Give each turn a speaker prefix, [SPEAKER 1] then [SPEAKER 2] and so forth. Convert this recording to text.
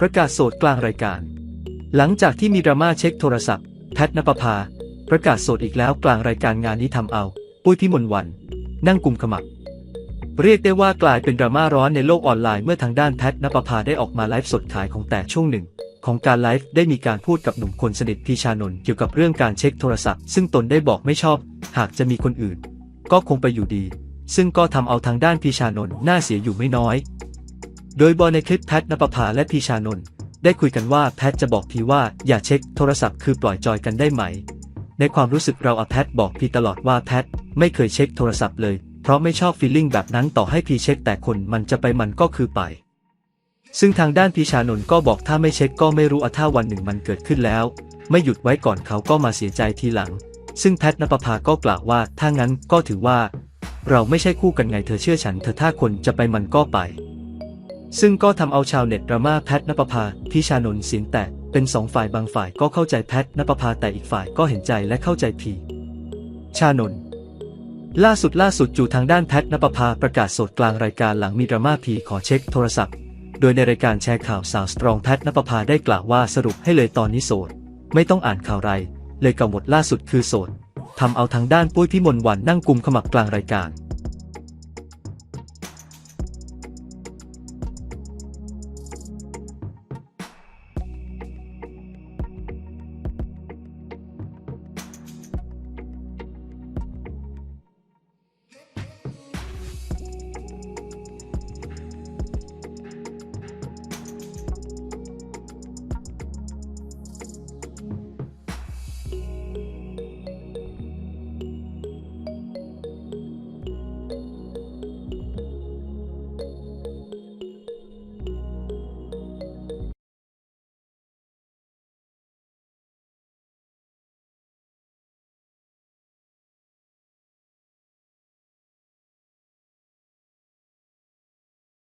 [SPEAKER 1] ประกาศโสดกลางรายการ หลังจากที่มีดราม่าเช็คโทรศัพท์ แพทนปภา ประกาศโสดอีกแล้วกลางรายการงานนี้ทำเอา ปุ้ยพิมลวัน นั่งกุมขมับ เรียกได้ว่ากลายเป็นดราม่าร้อนในโลกออนไลน์เมื่อทางด้านแพทนปภาได้ออกมาไลฟ์สดขายของแต่ช่วงหนึ่ง ของการไลฟ์ได้มีการพูดกับหนุ่มคนสนิทพีชานนท์เกี่ยวกับเรื่องการเช็คโทรศัพท์ ซึ่งตนได้บอกไม่ชอบ หากจะมีคนอื่น ก็คงไปอยู่ดีซึ่งก็ทำเอาทางด้านพีชานนท์น่าเสียอยู่ไม่น้อย โดยบอยในคลิปแพทนปภาและพีชานนท์ได้คุยกันว่าแพทจะบอกพีว่าอย่าเช็คโทรศัพท์คือปล่อยจอยกันได้ไหม ในความรู้สึกเราอะแพทบอกพีตลอดว่าแพทไม่เคยเช็คโทรศัพท์เลย เพราะไม่ชอบฟีลลิ่งแบบนั้นต่อให้พีเช็คแต่คนมันจะไปมันก็คือไป ซึ่งทางด้านพีชานนท์ก็บอกถ้าไม่เช็คก็ไม่รู้อะถ้าวันหนึ่งมันเกิดขึ้นแล้ว ไม่หยุดไว้ก่อนเขาก็มาเสียใจทีหลัง ซึ่งแพทนปภาก็กล่าวว่าถ้างั้นก็ถือว่า เราไม่ใช่คู่กันไงเธอเชื่อฉันเธอถ้าคนจะไปมันก็ไป ซึ่งก็ทำเอาชาวเน็ตดราม่าแพทนปภาพิชานนท์เสียงแตกเป็นสองฝ่ายบางฝ่ายก็เข้าใจแพทนปภาแต่อีกฝ่ายก็เห็นใจและเข้าใจพีชานนท์ล่าสุดล่าสุดจู่ทางด้านแพทนปภาประกาศสดกลางรายการหลังมีดราม่าพีขอเช็คโทรศัพท์ โดยในรายการแชร์ข่าวสาวสตรองแพทนปภาได้กล่าวว่าสรุปให้เลยตอนนี้โสด ไม่ต้องอ่านข่าวไร เลยกำหนดล่าสุดคือโสดทำเอาทางด้านปุ้ยพิมลวันนั่งกุมขมับกลางรายการ